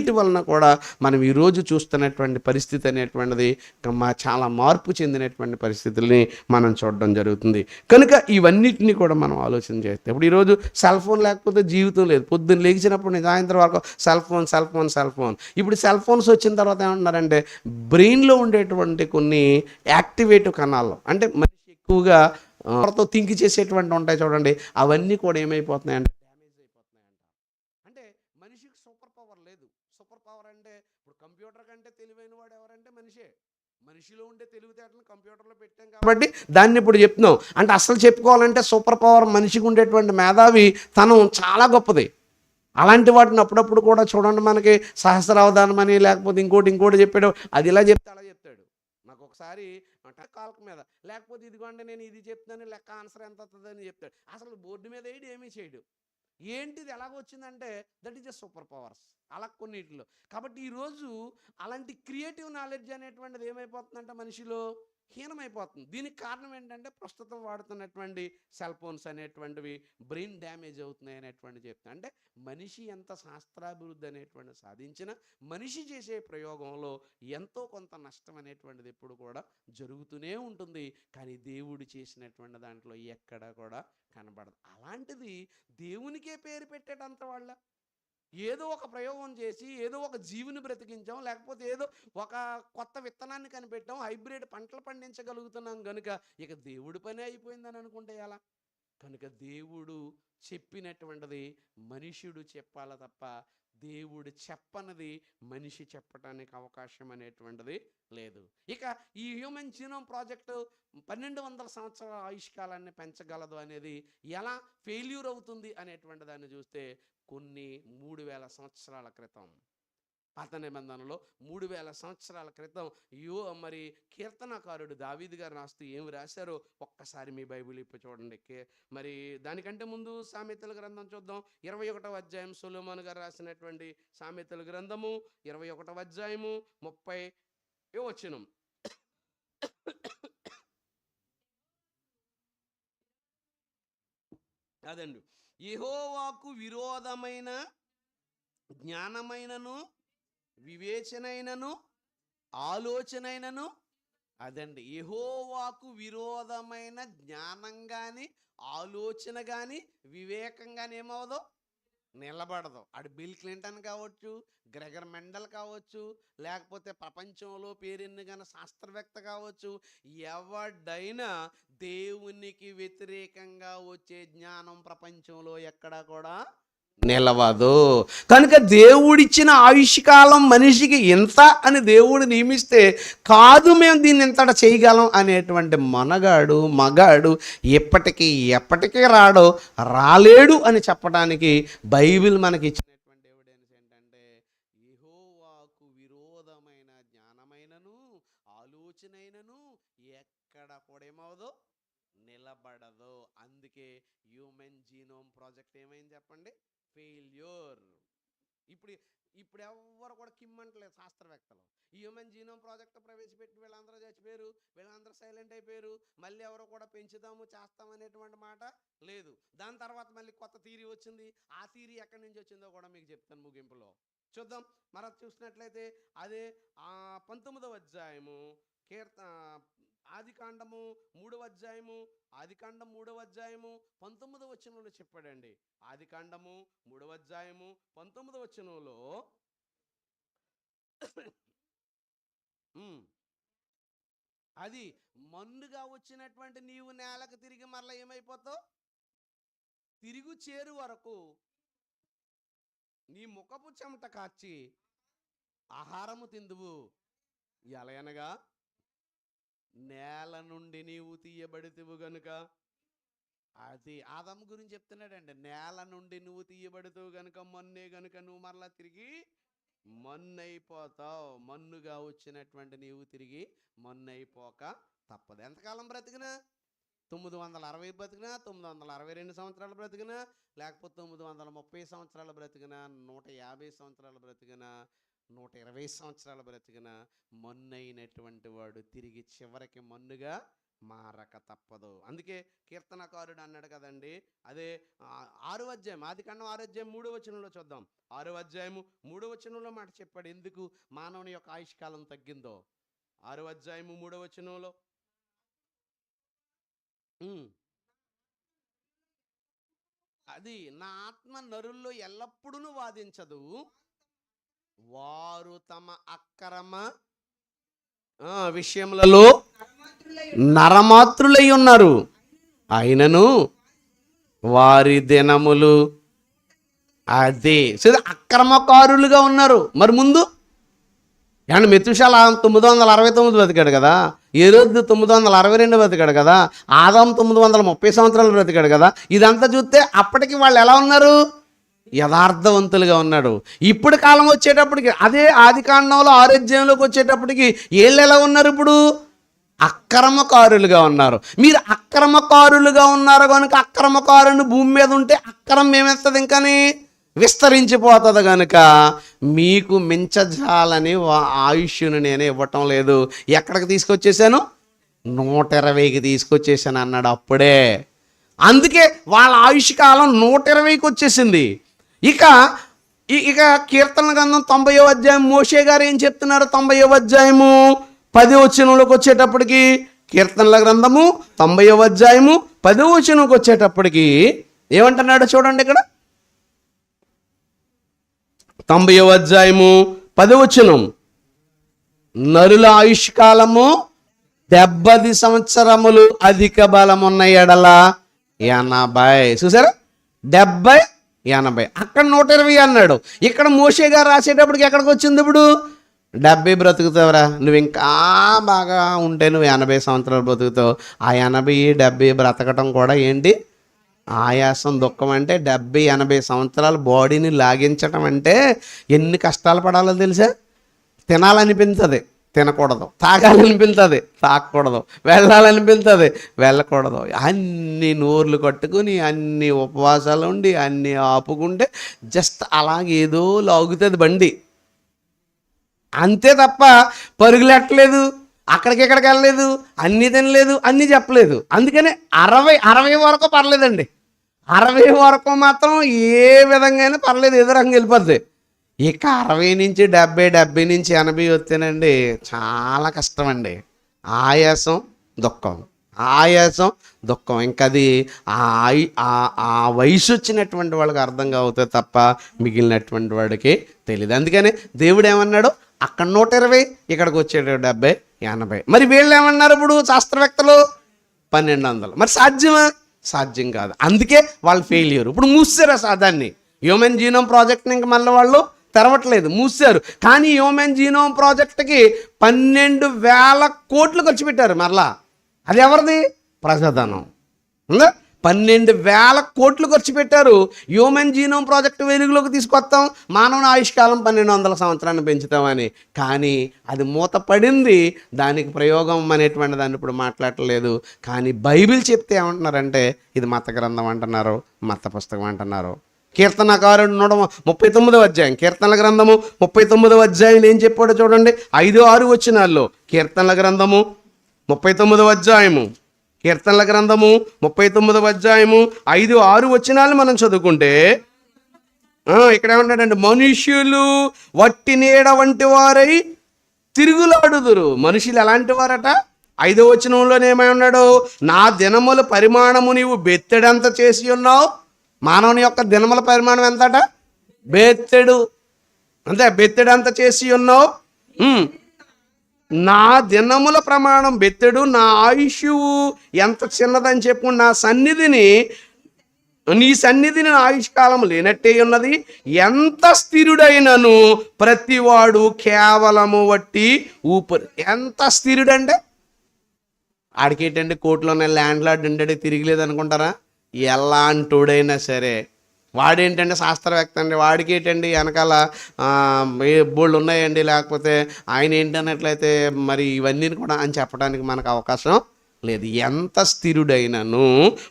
వీటన్నిటి వలన కూడా మనం ఈరోజు చూస్తున్నటువంటి పరిస్థితి అనేటువంటిది చాలా మార్పు చెందినటువంటి పరిస్థితుల్ని మనం చూడడం జరుగుతుంది. కనుక ఇవన్నిటిని కూడా మనం ఆలోచన చేస్తే ఇప్పుడు ఈరోజు సెల్ ఫోన్ లేకపోతే జీవితం లేదు. పొద్దున్న లేచినప్పుడు నేను సాయంత్రం వరకు cell phone cell phone cell phone. ఇప్పుడు సెల్ ఫోన్స్ వచ్చిన తర్వాత ఏమంటున్నారంటే బ్రెయిన్లో ఉండేటువంటి కొన్ని యాక్టివేటివ్ కణాలు అంటే మనిషి ఎక్కువగా ఆ, తో థింక్ చేసేటువంటి ఉంటాయి చూడండి. అవన్నీ కూడా ఏమైపోతున్నాయంటే డ్యామేజ్ అయిపోతున్నాయంట అంటే మనిషికి సూపర్ పవర్ లేదు సూపర్ పవర్ అంటే ఇప్పుడు కంప్యూటర్ కంటే తెలివైన వాడు ఎవరంటే మనిషే మనిషిలో ఉండే తెలివితేటలను కంప్యూటర్లో పెట్టాం కాబట్టి దాన్ని ఇప్పుడు చెప్తున్నాం. అంటే అసలు చెప్పుకోవాలంటే సూపర్ పవర్ మనిషికి ఉండేటువంటి మేధావి తనం చాలా గొప్పది. అలాంటి వాటిని అప్పుడప్పుడు కూడా చూడండి మనకి సహస్రావధానం అని లేకపోతే ఇంకోటి ఇంకోటి చెప్పాడు. అది ఇలా చెప్తే అలా చెప్తాడు. నాకు ఒకసారి కాల్క మీద లేకపోతే ఇదిగోండి నేను ఇది చెప్తాను లెక్క ఆన్సర్ ఎంత వస్తుందని చెప్తాడు. అసలు బోర్డు మీద వేయడు ఏమీ చేయడు. ఏంటిది ఎలాగొచ్చిందంటే that is a super powers అలా కొన్నిటిలో. కాబట్టి ఈరోజు అలాంటి క్రియేటివ్ నాలెడ్జ్ అనేటువంటిది ఏమైపోతుందంటే మనిషిలో? హీనమైపోతుంది. దీనికి కారణం ఏంటంటే ప్రస్తుతం వాడుతున్నటువంటి సెల్ ఫోన్స్ అనేటువంటివి బ్రెయిన్ డ్యామేజ్ అవుతున్నాయి అనేటువంటి చెప్తున్నా. అంటే మనిషి ఎంత శాస్త్రాభివృద్ధి అనేటువంటి సాధించిన మనిషి చేసే ప్రయోగంలో ఎంతో కొంత నష్టం అనేటువంటిది ఎప్పుడు కూడా జరుగుతూనే ఉంటుంది. కానీ దేవుడు చేసినటువంటి దాంట్లో ఎక్కడ కూడా కనబడదు. అలాంటిది దేవునికే పేరు పెట్టేటంత వాళ్ళ ఏదో ఒక ప్రయోగం చేసి ఏదో ఒక జీవిని బ్రతికించాం లేకపోతే ఏదో ఒక కొత్త విత్తనాన్ని కనిపెట్టాం హైబ్రిడ్ పంటలు పండించగలుగుతున్నాం కనుక ఇక దేవుడి పని అయిపోయిందని అనుకుంటే ఎలా? కనుక దేవుడు చెప్పినటువంటిది మనుషుడు చెప్పాల తప్ప దేవుడు చెప్పనది మనిషి చెప్పటానికి అవకాశం అనేటువంటిది లేదు. ఇక ఈ హ్యూమన్ జీనోమ్ ప్రాజెక్టు పన్నెండు వందల సంవత్సరాల ఆయుష్కాలాన్ని పెంచగలదు అనేది ఎలా ఫెయిల్యూర్ అవుతుంది అనేటువంటి దాన్ని చూస్తే కొన్ని మూడు వేల సంవత్సరాల క్రితం. పాత నిబంధనలో మూడు వేల సంవత్సరాల క్రితం యో మరి కీర్తనకారుడు దావీదు గారు రాస్తూ ఏమి రాశారో ఒక్కసారి మీ బైబిల్ ఇప్పి చూడండి. మరి దానికంటే ముందు సామెతల గ్రంథం చూద్దాం. ఇరవై ఒకటవ అధ్యాయం సులోమాన్ గారు రాసినటువంటి సామెతల గ్రంథము ఇరవై ఒకటవ అధ్యాయము ముప్పై వచనం? అదండి. యహోవాకు విరోధమైన జ్ఞానమైనను వివేచనైనను ఆలోచనైనను అదండి. యహోవాకు విరోధమైన జ్ఞానం కానీ ఆలోచన కానీ వివేకం కానీ ఏమవదు? నిలబడదు. అటు బిల్ క్లింటన్ కావచ్చు గ్రెగర్ మెండల్ కావచ్చు లేకపోతే ప్రపంచంలో పేరెన్నిగన శాస్త్రవేత్త కావచ్చు ఎవడైనా దేవునికి వ్యతిరేకంగా వచ్చే జ్ఞానం ప్రపంచంలో ఎక్కడా కూడా నిలవదు. కనుక దేవుడిచ్చిన ఆయుష్కాలం మనిషికి ఇంత అని దేవుడు నియమిస్తే కాదు మేము దీన్ని ఇంతట చేయగలం అనేటువంటి మనగాడు మగాడు ఎప్పటికీ ఎప్పటికీ రాడో రాలేడు అని చెప్పడానికి బైబిల్ మనకి ఇచ్చిన ఎవిడెన్స్ ఏంటంటే యెహోవాకు విరోధమైన జ్ఞానమైనను ఆలోచనైనను ఎక్కడ కూడా ఏమవదు నిలబడదు అందుకే హ్యూమన్ జీనోమ్ ప్రాజెక్ట్ ఏమైంది చెప్పండి ఫెయిల్యూర్ ఇప్పుడు ఇప్పుడు ఎవరు కూడా కిమ్మంటలేదు శాస్త్రవేత్తలు. ఈ హ్యూమన్ జీనోమ్ ప్రాజెక్ట్ ప్రవేశపెట్టి వీళ్ళందరూ చచ్చిపోయారు వీళ్ళందరూ సైలెంట్ అయిపోయారు మళ్ళీ ఎవరో కూడా పెంచుదాము చేస్తాం అనేటువంటి మాట లేదు. దాని తర్వాత మళ్ళీ కొత్త థీరీ వచ్చింది. ఆ థీరీ ఎక్కడి నుంచి వచ్చిందో కూడా మీకు చెప్తాను ముగింపులో. చూద్దాం. మరొక చూసినట్లయితే అదే ఆ పంతొమ్మిదవ అధ్యాయము కీర్త ఆది కాండము మూడవ అధ్యాయము ఆది కాండం మూడవ అధ్యాయము పంతొమ్మిదవ వచనంలో చెప్పాడండి. ఆది కాండము మూడవ అధ్యాయము పంతొమ్మిదవ వచనంలో ఉమ్. అది మన్నుగా వచ్చినటువంటి నీవు నేలకు తిరిగి మరలా ఏమైపోతావు? తిరుగు చేరు వరకు నీ ముఖపు చెమట కాచి ఆహారము తిందువు. ఎలయనగా నేల నుండి నీవు తీయబడితివు గనుక అది ఆదం గురించి చెప్తున్నాడండి. నేల నుండి నువ్వు తీయబడుతావు గనుక మొన్నే గనుక నువ్వు మరలా తిరిగి మొన్నైపోతావు. మన్నుగా వచ్చినటువంటి నీవు తిరిగి మొన్నైపోక తప్పదు. ఎంతకాలం బ్రతికినా? తొమ్మిది వందల అరవై బ్రతికినా? తొమ్మిది వందల అరవై రెండు సంవత్సరాలు బ్రతికినా? లేకపోతే తొమ్మిది వందల ముప్పై సంవత్సరాలు బ్రతికినా? నూట యాభై సంవత్సరాలు బ్రతికినా? నూట ఇరవై సంవత్సరాలు బ్రతికిన మన్నైనటువంటి వాడు తిరిగి చివరికి మన్నుగా మారక తప్పదు. అందుకే కీర్తనకారుడు అన్నాడు కదండి అదే ఆరు అధ్యాయం ఆది కన్నా ఆరు అధ్యాయం మూడో వచనంలో చూద్దాం. ఆరు అధ్యాయము మూడో వచనంలో మాట చెప్పాడు ఎందుకు మానవుని యొక్క ఆయుష్కాలం తగ్గిందో? ఆరు అధ్యాయము మూడో వచనంలో. అది నా ఆత్మ నరుల్లో ఎల్లప్పుడూ వాదించదు వారు తమ అక్రమ విషయములలో నరమాత్రులై ఉన్నారు. అయినను వారి దినములు అదే. సరే అక్రమకారులుగా ఉన్నారు. మరి ముందు? ఏమన్నా మెతుషాల తొమ్మిది వందల అరవై తొమ్మిది బతికాడు కదా? ఏ రోజు తొమ్మిది వందల అరవై రెండు బతికాడు కదా? ఆదాం తొమ్మిది వందల ముప్పై సంవత్సరాలు బ్రతికాడు కదా? ఇదంతా చూస్తే అప్పటికి వాళ్ళు ఎలా ఉన్నారు? యథార్థవంతులుగా ఉన్నాడు. ఇప్పుడు కాలం వచ్చేటప్పటికి అదే ఆది కాండంలో ఆరోగ్యంలోకి వచ్చేటప్పటికి వీళ్ళు ఎలా ఉన్నారు ఇప్పుడు? అక్రమకారులుగా ఉన్నారు. మీరు అక్రమకారులుగా ఉన్నారు కనుక అక్రమకారుని భూమి మీద ఉంటే అక్రమం ఏమేస్తుంది ఇంకని? విస్తరించిపోతుంది కనుక మీకు మించజాలని వా- ఆయుష్ను నేను ఇవ్వటం లేదు. ఎక్కడికి తీసుకొచ్చేసాను నూట ఇరవైకి తీసుకొచ్చేసాను అన్నాడు అప్పుడే. అందుకే వాళ్ళ ఆయుష్ కాలం నూట ఇరవైకి వచ్చేసింది. ఇక ఇక కీర్తన గ్రంథం తొంభయో అధ్యాయం మోషే గారు ఏం చెప్తున్నారు తొంభయో అధ్యాయము? పది వచనంలోకి వచ్చేటప్పటికి కీర్తనల గ్రంథము తొంభయో అధ్యాయము పది వచనంకి వచ్చేటప్పటికి ఏమంటున్నాడు చూడండి ఇక్కడ. తొంభయో అధ్యాయము పది వచనం. నరుల ఆయుష్ కాలము డెబ్బది సంవత్సరములు అధిక బలమున్న ఎడల ఎనభై. చూసారా? డెబ్బై ఎనభై అక్కడ నూట ఇరవై అన్నాడు. ఇక్కడ మోషే గారు రాసేటప్పటికి ఎక్కడికి వచ్చింది ఇప్పుడు? డెబ్బై బ్రతుకుతావురా. నువ్వు ఇంకా బాగా ఉంటే నువ్వు ఎనభై సంవత్సరాలు బ్రతుకుతావు. ఆ ఎనభై డెబ్బై బ్రతకటం కూడా ఏంటి? ఆయాసం దుఃఖం అంటే డెబ్బై ఎనభై సంవత్సరాలు బాడీని లాగించటం అంటే ఎన్ని కష్టాలు పడాలో తెలుసా? తినాలనిపించదు. తినకూడదు. తాగాలనిపిస్తుంది తాగకూడదు. వెళ్ళాలనిపిస్తుంది వెళ్ళకూడదు. అన్ని నోర్లు కట్టుకుని అన్ని ఉపవాసాలు ఉండి అన్ని ఆపుకుంటే జస్ట్ అలాగేదో లాగుతుంది బండి. అంతే తప్ప పరుగులెట్టలేదు అక్కడికి ఇక్కడికి వెళ్ళలేదు అన్నీ తినలేదు అన్నీ చెప్పలేదు. అందుకని అరవై అరవై వరకు పర్లేదండి. అరవై వరకు మాత్రం ఏ విధంగా అయినా పర్లేదు ఎదురంగా వెళ్ళిపోద్ది. ఇక అరవై నుంచి డెబ్బై డెబ్బై నుంచి ఎనభై వస్తేనండి చాలా కష్టం అండి ఆయాసం దుఃఖం. ఆయాసం దుఃఖం. ఇంకది అది ఆ ఆ- ఆ వయసు వచ్చినటువంటి వాళ్ళకి అర్థం కావుతుంది తప్ప మిగిలినటువంటి వాడికి తెలియదు అందుకని దేవుడు ఏమన్నాడు? అక్కడ నూట ఇరవై ఇక్కడికి వచ్చేట డెబ్బై ఎనభై. మరి వీళ్ళు ఏమన్నారు ఇప్పుడు శాస్త్రవేత్తలు? పన్నెండు వందలు. మరి సాధ్యమా? సాధ్యం కాదు. అందుకే వాళ్ళు ఫెయిల్యూర్ ఇప్పుడు మూసారు సాధాన్ని. దాన్ని హ్యూమన్ జీనోమ్ ప్రాజెక్ట్ని ఇంక మళ్ళీ వాళ్ళు తెరవట్లేదు మూసారు కానీ హ్యూమన్ జీనోమ్ ప్రాజెక్ట్కి పన్నెండు వేల కోట్లు ఖర్చు పెట్టారు మరలా. అది ఎవరిది? ప్రజాధనం. ఉందా పన్నెండు వేల కోట్లు ఖర్చు పెట్టారు. హ్యూమన్ జీనోమ్ ప్రాజెక్ట్ వెలుగులోకి తీసుకొస్తాం. మానవుని ఆయుష్కాలం పన్నెండు వందల సంవత్సరాన్ని పెంచుతామని. కానీ అది మూత పడింది దానికి ప్రయోగం అనేటువంటి దాన్ని ఇప్పుడు మాట్లాడలేదు. కానీ బైబిల్ చెప్తే ఏమంటున్నారంటే ఇది మత గ్రంథం అంటున్నారు మత పుస్తకం అంటున్నారు. కీర్తనకారుడు నూట ముప్పై తొమ్మిదవ అధ్యాయం. కీర్తనల గ్రంథము ముప్పై తొమ్మిదవ అధ్యాయం ఏం చెప్పాడో చూడండి. ఐదు ఆరు వచ్చినాల్లో కీర్తనల గ్రంథము ముప్పై తొమ్మిదవ అధ్యాయము. కీర్తనల గ్రంథము ముప్పై తొమ్మిదవ అధ్యాయము. ఐదు ఆరు వచ్చినాలు మనం చదువుకుంటే ఇక్కడ ఏమంటాడండి మనుష్యులు వట్టి నీడ వంటి వారై తిరుగులాడుదురు. మనుషులు ఎలాంటి వారట? ఐదో వచనంలోనే ఏమై ఉన్నాడు నా దినముల పరిమాణము నీవు బెత్తెడంత చేసి ఉన్నావు మానవుని యొక్క దినముల పరిమాణం ఎంతట? బెత్తెడు. అంతే బెత్తెడంత చేసి ఉన్నావు. నా దినముల ప్రమాణం బెత్తెడు నా ఆయుష్యువు ఎంత చిన్నదని చెప్పు నా సన్నిధిని నీ సన్నిధిని నా ఆయుష్కాలం లేనట్టే ఉన్నది. ఎంత స్థిరుడైనను ప్రతివాడు కేవలము వట్టి ఊపిరి. ఎంత స్థిరుడంటే? ఆడికేటండి కోర్టులోనే ల్యాండ్ లార్డ్ ఉండేది తిరిగిలేదు అనుకుంటారా ఎలాంటోడైనా సరే వాడేంటంటే శాస్త్రవేత్త అండి వాడికి ఏంటండి వెనకాల బోళ్ళు ఉన్నాయండి లేకపోతే ఆయన ఏంటన్నట్లయితే మరి ఇవన్నీ కూడా అని చెప్పడానికి మనకు అవకాశం లేదు. ఎంత స్థిరుడైనను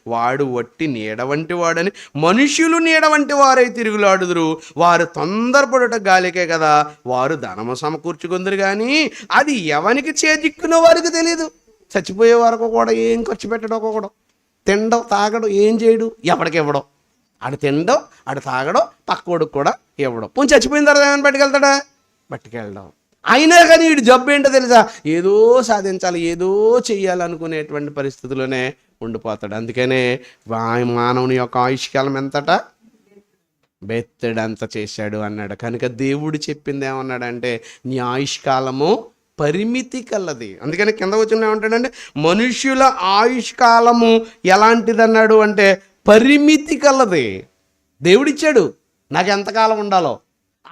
వాడు వట్టి నీడ వంటి వాడని మనుషులు నీడ వంటి వారై తిరుగులాడుదురు. వారు తొందరపడుట గాలికే కదా వారు ధనము సమకూర్చుకుందరు కానీ అది ఎవనికి చేజిక్కునో వారికి తెలియదు చచ్చిపోయే వరకు కూడా ఏం ఖర్చు పెట్టడం కూడా. తినడం తాగడం ఏం చేయడు? ఎవడికి ఇవ్వడం? ఆడు తినడం ఆడు తాగడం పక్కోడికి కూడా ఇవ్వడం. పోనీ చచ్చిపోయిన తర్వాత ఏమైనా పట్టుకెళ్తాడా? పట్టుకెళ్ళడం. అయినా కానీ వీడు జబ్బు ఏంటో తెలుసా? ఏదో సాధించాలి ఏదో చేయాలనుకునేటువంటి పరిస్థితిలోనే ఉండిపోతాడు. అందుకనే మానవుని యొక్క ఆయుష్కాలం ఎంతట? బెత్తడంత చేశాడు అన్నాడు. కనుక దేవుడు చెప్పింది ఏమన్నాడంటే నీ ఆయుష్కాలము పరిమితి కలది. అందుకని కింద వచ్చిన ఏమంటాడంటే మనుష్యుల ఆయుష్కాలము ఎలాంటిది అన్నాడు అంటే పరిమితి కలది. దేవుడిచ్చాడు. నాకు ఎంతకాలం ఉండాలో.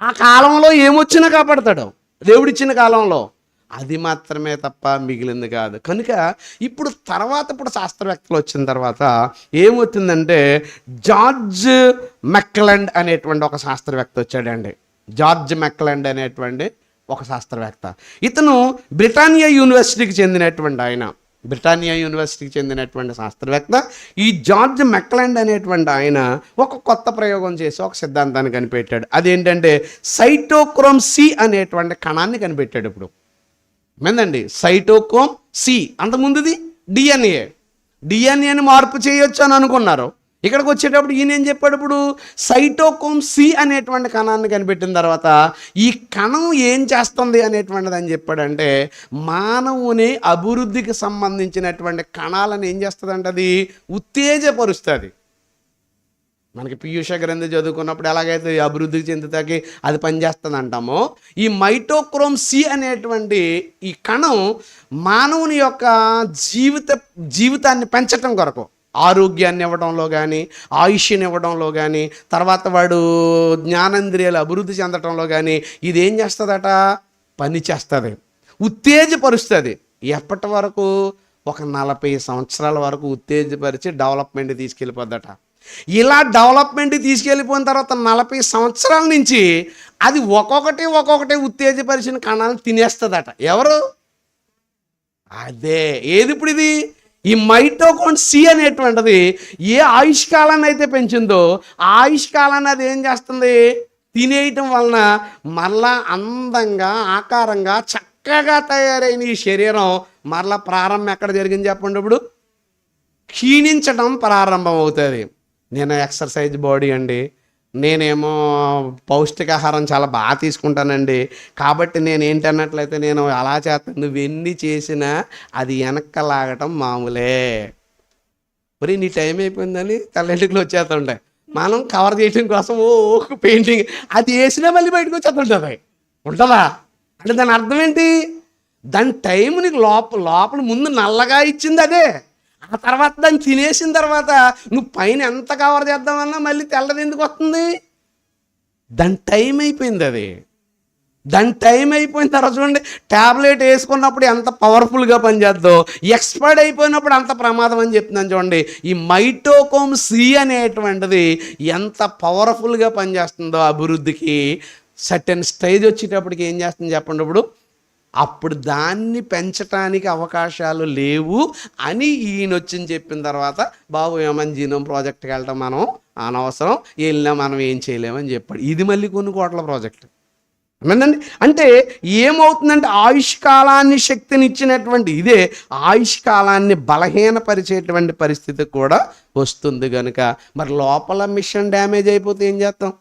ఆ కాలంలో ఏమొచ్చినా కాపాడతాడు. దేవుడిచ్చిన కాలంలో. అది మాత్రమే తప్ప మిగిలింది కాదు. కనుక ఇప్పుడు తర్వాత ఇప్పుడు శాస్త్రవేత్తలు వచ్చిన తర్వాత ఏమవుతుందంటే జార్జ్ మెక్లండ్ అనేటువంటి ఒక శాస్త్రవేత్త వచ్చాడండి. జార్జ్ మెక్లండ్ అనేటువంటి ఒక శాస్త్రవేత్త. ఇతను బ్రిటానియా యూనివర్సిటీకి చెందినటువంటి ఆయన. బ్రిటానియా యూనివర్సిటీకి చెందినటువంటి శాస్త్రవేత్త. ఈ జార్జ్ మెక్లాండ్ అనేటువంటి ఆయన ఒక కొత్త ప్రయోగం చేసి ఒక సిద్ధాంతాన్ని కనిపెట్టాడు. అదేంటంటే సైటోక్రోమ్ సి అనేటువంటి కణాన్ని కనిపెట్టాడు ఇప్పుడు. ఏందండి సైటోక్రోమ్ సి. అంతకుముందుది డిఎన్ఏ. డిఎన్ఏని మార్పు చేయొచ్చు అని అనుకున్నారు. ఇక్కడికి వచ్చేటప్పుడు ఈయన ఏం చెప్పాడు ఇప్పుడు? సైటోకోమ్ సి అనేటువంటి కణాన్ని కనిపెట్టిన తర్వాత ఈ కణం ఏం చేస్తుంది అనేటువంటిది అని చెప్పాడంటే మానవుని అభివృద్ధికి సంబంధించినటువంటి కణాలను ఏం చేస్తుందంటే అది ఉత్తేజపరుస్తుంది. మనకి పీయూష గ్రంథి చదువుకున్నప్పుడు ఎలాగైతే అభివృద్ధి చెందుతాకి అది పనిచేస్తుంది అంటామో ఈ మైటోక్రోమ్ సి అనేటువంటి ఈ కణం మానవుని యొక్క జీవిత జీవితాన్ని పెంచటం కొరకు ఆరోగ్యాన్ని ఇవ్వడంలో కానీ ఆయుష్ని ఇవ్వడంలో కానీ తర్వాత వాడు జ్ఞానేంద్రియాలు అభివృద్ధి చెందటంలో కానీ ఇది ఏం చేస్తుందట? పని చేస్తుంది. ఉత్తేజపరుస్తుంది. ఎప్పటి వరకు? ఒక నలభై సంవత్సరాల వరకు ఉత్తేజపరిచి డెవలప్మెంట్ తీసుకెళ్ళిపోద్దట. ఇలా డెవలప్మెంట్ తీసుకెళ్ళిపోయిన తర్వాత నలభై సంవత్సరాల నుంచి అది ఒక్కొక్కటి ఒక్కొక్కటి ఉత్తేజపరిచిన కణాలను తినేస్తుందట. ఎవరు? అదే. ఏది ఇప్పుడు ఇది? ఈ మైటోకోన్ సి అనేటువంటిది ఏ ఆయుష్కాలాన్ని అయితే పెంచిందో ఆ ఆయుష్కాలాన్ని అది ఏం చేస్తుంది? తినేయటం వలన మరలా అందంగా ఆకారంగా చక్కగా తయారైన ఈ శరీరం మరలా ప్రారంభం ఎక్కడ జరిగింది చెప్పండి ఇప్పుడు? క్షీణించడం ప్రారంభం అవుతుంది నేను ఎక్సర్సైజ్ బాడీ అండి. నేనేమో పౌష్టికాహారం చాలా బాగా తీసుకుంటానండి. కాబట్టి నేను ఏంటన్నట్లయితే నేను అలా చేస్తాను. నువ్వెన్ని చేసినా అది వెనక్క లాగటం మామూలే. మరి నీ టైం అయిపోయిందని తల్లెంటికలు వచ్చేస్తుంటాయి మనం కవర్ చేయడం కోసం ఓ పెయింటింగ్ అది వేసినా మళ్ళీ బయటకు వచ్చేస్తుంటుంది. ఉంటుందా? అంటే దాని అర్థం ఏంటి? దాని టైం నీకు లోపల లోపల ముందు నల్లగా ఇచ్చింది అదే. ఆ తర్వాత దాన్ని తినేసిన తర్వాత నువ్వు పైన ఎంత కవర్ చేద్దామన్నా మళ్ళీ తెల్లది ఎందుకు వస్తుంది? దాని టైం అయిపోయింది అది. దాని టైం అయిపోయిన తర్వాత చూడండి ట్యాబ్లెట్ వేసుకున్నప్పుడు ఎంత పవర్ఫుల్గా పనిచేద్దో ఎక్స్పైర్డ్ అయిపోయినప్పుడు అంత ప్రమాదం అని చెప్తున్నాను చూడండి. ఈ మైటోకోమ్ సి అనేటువంటిది ఎంత పవర్ఫుల్గా పనిచేస్తుందో అభివృద్ధికి సర్టెన్ స్టేజ్ వచ్చేటప్పటికి ఏం చేస్తుంది చెప్పండి ఇప్పుడు? అప్పుడు దాన్ని పెంచటానికి అవకాశాలు లేవు అని ఈయన వచ్చింది చెప్పిన తర్వాత బాబు ఏమని జీనం ప్రాజెక్ట్కి వెళ్ళటం మనం అనవసరం వెళ్ళినా మనం ఏం చేయలేమని చెప్పాడు. ఇది మళ్ళీ కొన్ని కోట్ల ప్రాజెక్ట్. ఏమందండి అంటే ఏమవుతుందంటే ఆయుష్ కాలాన్ని శక్తిని ఇచ్చినటువంటి ఇదే ఆయుష్ కాలాన్ని బలహీనపరిచేటువంటి పరిస్థితి కూడా వస్తుంది కనుక మరి లోపల మిషన్ డ్యామేజ్ అయిపోతే ఏం చేస్తాం?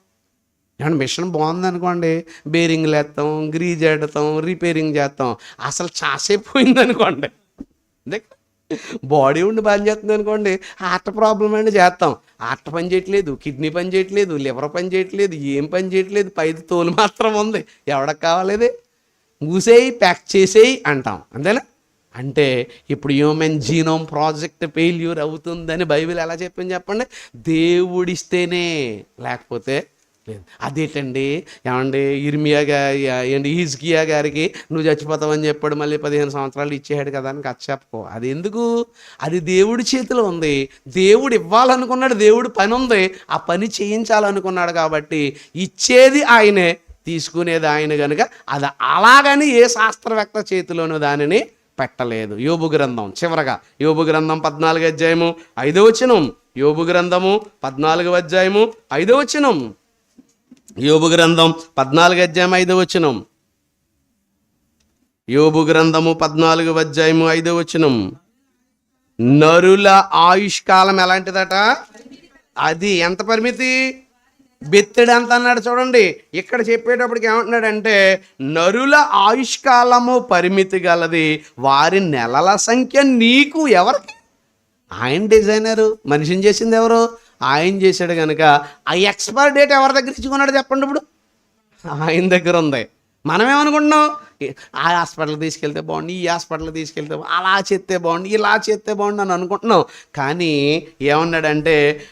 ఏమన్నా మిషన్ బాగుందనుకోండి బేరింగ్లు వేస్తాం గ్రీజ్ ఎడతాం రిపేరింగ్ చేస్తాం. అసలు చాసేపు పోయింది అనుకోండి అంతే బాడీ ఉండి పని చేస్తుంది అనుకోండి హార్ట్ ప్రాబ్లం అండి చేస్తాం. హార్ట్ పని చేయట్లేదు కిడ్నీ పని చేయట్లేదు లివర్ పని చేయట్లేదు ఏం పని చేయట్లేదు పైది తోలు మాత్రం ఉంది. ఎవడకు కావాలేది? మూసేయి ప్యాక్ చేసేయి అంటాం. అంతేనా? అంటే ఇప్పుడు హ్యూమన్ జీనోమ్ ప్రాజెక్ట్ ఫెయిల్యూర్ అవుతుందని బైబిల్ ఎలా చెప్పింది చెప్పండి? దేవుడిస్తేనే. లేకపోతే లేదు అదేటండి ఏమండి ఇర్మియా గారి ఏంటి ఈజ్కియా గారికి నువ్వు చచ్చిపోతావని చెప్పాడు మళ్ళీ పదిహేను సంవత్సరాలు ఇచ్చేయాడు కదా అని కథ చెప్పుకో. అది ఎందుకు? అది దేవుడి చేతిలో ఉంది. దేవుడు ఇవ్వాలనుకున్నాడు దేవుడు పని ఉంది. ఆ పని చేయించాలనుకున్నాడు కాబట్టి ఇచ్చేది ఆయనే తీసుకునేది ఆయన కనుక అది అలాగని ఏ శాస్త్రవేత్త చేతిలోనూ దానిని పెట్టలేదు. యోబు గ్రంథం చివరగా యోబు గ్రంథం పద్నాలుగు అధ్యాయము ఐదో వచనం యోబు గ్రంథము పద్నాలుగు అధ్యాయము ఐదో వచనం. యోబు గ్రంథం పద్నాలుగు అధ్యాయం ఐదో వచనం. యోబు గ్రంథము పద్నాలుగు అధ్యాయము ఐదో వచనం. నరుల ఆయుష్కాలం ఎలాంటిదట? అది ఎంత పరిమితి? బెత్తెడు ఎంత అన్నాడు చూడండి. ఇక్కడ చెప్పేటప్పటికి ఏమంటున్నాడంటే నరుల ఆయుష్కాలము పరిమితి గలది వారి నెలల సంఖ్య నీకు ఎవరికి? ఆయన డిజైనరు మనిషిని చేసింది ఎవరు? ఆయన చేశాడు కనుక ఆ ఎక్స్పైర్ డేట్ ఎవరి దగ్గర ఇచ్చుకున్నాడు చెప్పండి ఇప్పుడు. ఆయన దగ్గర ఉంది. మనమేమనుకుంటున్నాం? ఆ హాస్పిటల్ తీసుకెళ్తే బాగుండు ఈ హాస్పిటల్ తీసుకెళ్తే అలా చేస్తే బాగుండు ఇలా చేస్తే బాగుండు అని అనుకుంటున్నాం. కానీ ఏమన్నాడంటే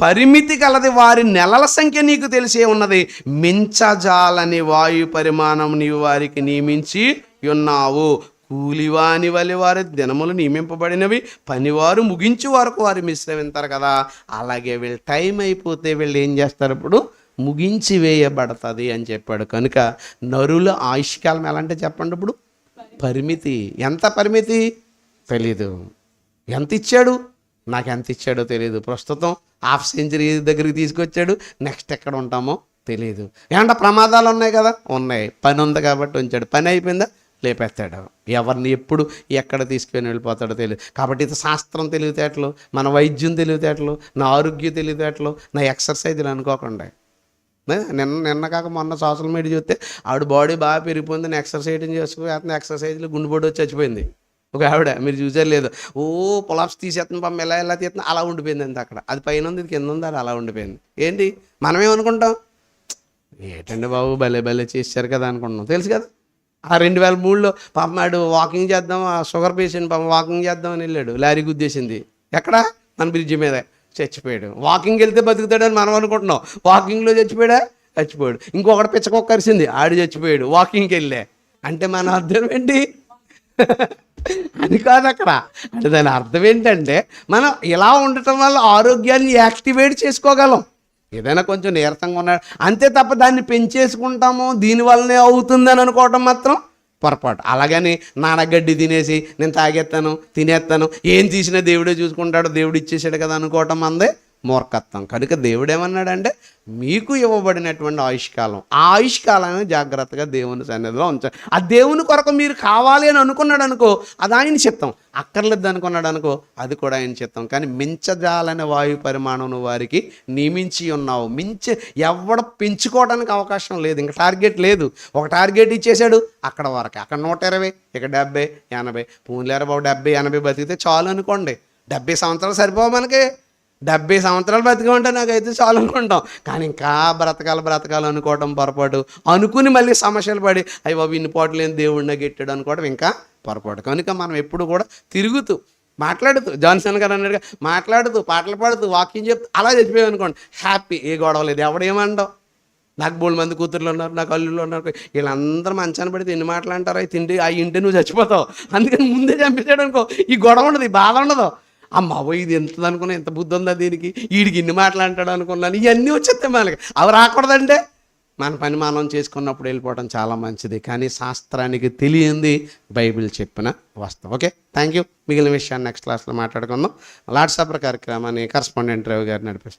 పరిమితి కలది వారి నెలల సంఖ్య నీకు తెలిసే ఉన్నది. మించజాలని వాయు పరిమాణం నీవు వారికి నియమించి ఉన్నావు. కూలివాని వలి వారి దినములు నియమింపబడినవి. పనివారు ముగించి వరకు వారు విశ్రమింతారు కదా. అలాగే వీళ్ళు టైం అయిపోతే వీళ్ళు ఏం చేస్తారు ఇప్పుడు? ముగించి వేయబడుతుంది అని చెప్పాడు. కనుక నరుల ఆయుష్కాలం ఎలా అంటే చెప్పండి ఇప్పుడు? పరిమితి. ఎంత పరిమితి? తెలీదు. ఎంత ఇచ్చాడు? నాకు ఎంత ఇచ్చాడో తెలియదు ప్రస్తుతం హాఫ్ సెంచరీ దగ్గరికి తీసుకొచ్చాడు. నెక్స్ట్ ఎక్కడ ఉంటామో తెలియదు ఏమంటే ప్రమాదాలు ఉన్నాయి కదా? ఉన్నాయి. పని ఉంది కాబట్టి ఉంచాడు. పని అయిపోయిందా? లేపేస్తాడు. ఎవరిని ఎప్పుడు ఎక్కడ తీసుకుని వెళ్ళిపోతాడో తెలియదు. కాబట్టి ఇది శాస్త్రం తెలివితేటలు మన వైద్యం తెలివితేటలు నా ఆరోగ్య తెలివితేటలు నా ఎక్సర్సైజులు అనుకోకుండా. నిన్న నిన్న కాక మొన్న సోషల్ మీడియా చూస్తే ఆవిడ బాడీ బాగా పెరిగిపోయింది ఎక్సర్సైజింగ్ ఎక్సర్సైజ్ చేసుకుని ఎక్సర్సైజ్లు గుండెపోటు వచ్చి చచ్చిపోయింది. ఒక ఆవిడ మీరు చూసారు లేదు. ఓ పొలాప్స్ తీసేస్తుంది పంప ఎలా ఎలా తీస్తున్నా అలా ఉండిపోయింది అంత అక్కడ. అది పైన ఉంది ఇది కింద ఉంది అది అలా ఉండిపోయింది. ఏంటి? మనమేమనుకుంటాం? ఏటండి బాబు భలే భలే చేశారు కదా అనుకుంటున్నాం. తెలుసు కదా? ఆ రెండు వేల మూడులో పమ్మాడు వాకింగ్ చేద్దాం ఆ షుగర్ పేషెంట్ పమ్మ వాకింగ్ చేద్దాం అని వెళ్ళాడు. లారీ గుద్దేసింది. ఎక్కడ? మన బ్రిడ్జి మీద. చచ్చిపోయాడు. వాకింగ్ వెళ్తే బతుకుతాడని మనం అనుకుంటున్నాం. వాకింగ్లో చచ్చిపోయాడా? చచ్చిపోయాడు. ఇంకొకటి పిచ్చకొక్క కరిసింది ఆడు చచ్చిపోయాడు. వాకింగ్కి వెళ్ళే. అంటే మన అర్థం ఏంటి? అది కాదు అక్కడ. అంటే దాని అర్థం ఏంటంటే మనం ఇలా ఉండటం వల్ల ఆరోగ్యాన్ని యాక్టివేట్ చేసుకోగలం. ఏదైనా కొంచెం నీరసంగా ఉన్నాడు. అంతే తప్ప దాన్ని పెంచేసుకుంటాము దీనివల్లనే అవుతుందని అనుకోవటం మాత్రం పొరపాటు. అలాగని నానగడ్డి తినేసి నేను తాగేస్తాను తినేస్తాను ఏం తీసినా దేవుడే చూసుకుంటాడు దేవుడు ఇచ్చేసాడు కదా అనుకోవటం అందే మూర్ఖత్వం. కనుక దేవుడు ఏమన్నాడంటే మీకు ఇవ్వబడినటువంటి ఆయుష్కాలం ఆ ఆయుష్కాలాన్ని జాగ్రత్తగా దేవుని సన్నిధిలో ఉంచాలి ఆ దేవుని కొరకు మీరు కావాలి అని అనుకున్నాడు అనుకో అది ఆయన చిత్తం. అక్కర్లేదు అనుకున్నాడు అనుకో అది కూడా ఆయన చిత్తం. కానీ మించజాలని వాయు పరిమాణం వారికి నియమించి ఉన్నావు. మించి ఎవడ పెంచుకోవడానికి అవకాశం లేదు. ఇంకా టార్గెట్ లేదు. ఒక టార్గెట్ ఇచ్చేశాడు అక్కడ వరకు. అక్కడ నూట ఇరవై ఇక్కడ డెబ్బై ఎనభై. పూలేర డెబ్బై ఎనభై బతికితే చాలు అనుకోండి. డెబ్బై సంవత్సరాలు సరిపోవు మనకి. డెబ్బై సంవత్సరాలు బతికమంటే నాకైతే చాలు అనుకుంటాం. కానీ ఇంకా బ్రతకాలి బ్రతకాలి అనుకోవడం పొరపాటు. అనుకుని మళ్ళీ సమస్యలు పడి అయ్యో బాబు ఇన్ని పోట్లు లేని దేవుడిని గెట్టాడు అనుకోవడం ఇంకా పొరపాటు. కనుక మనం ఎప్పుడు కూడా తిరుగుతూ మాట్లాడుతూ జాన్సన్ గారు అన్నట్టుగా మాట్లాడుతూ పాటలు పాడుతూ వాకింగ్ చెప్తూ అలా చచ్చిపోయావు అనుకోండి హ్యాపీ ఏ గొడవ లేదు ఎవడేమండవు? నాకు మూడు మంది కూతుర్లు ఉన్నారు నాకు అల్లుళ్ళు ఉన్నారు వీళ్ళందరూ మంచాన్ని పడితే ఎన్ని మాటలు అంటారు? అవి తిండి ఆ ఇంటి నువ్వు చచ్చిపోతావు. అందుకని ముందే చంపేసాడు అనుకో ఈ గొడవ ఉండదు ఈ బాధ ఉండదు. అమ్మ ఇది ఎంత అనుకున్నా ఎంత బుద్ధి ఉందా దీనికి? వీడికి ఇన్ని మాటలు అంటాడు అనుకున్నాను. ఇవన్నీ వచ్చేస్తాయి మనకి. అవి రాకూడదంటే? మన పని మనం చేసుకున్నప్పుడు వెళ్ళిపోవడం చాలా మంచిది. కానీ శాస్త్రానికి తెలియంది బైబిల్ చెప్పిన వస్తాం ఓకే? థ్యాంక్ యూ మిగిలిన విషయాన్ని నెక్స్ట్ క్లాస్లో మాట్లాడుకుందాం. లాట్సాపర్ కార్యక్రమాన్ని కరస్పాండెంట్ రవి గారు నడిపిస్తారు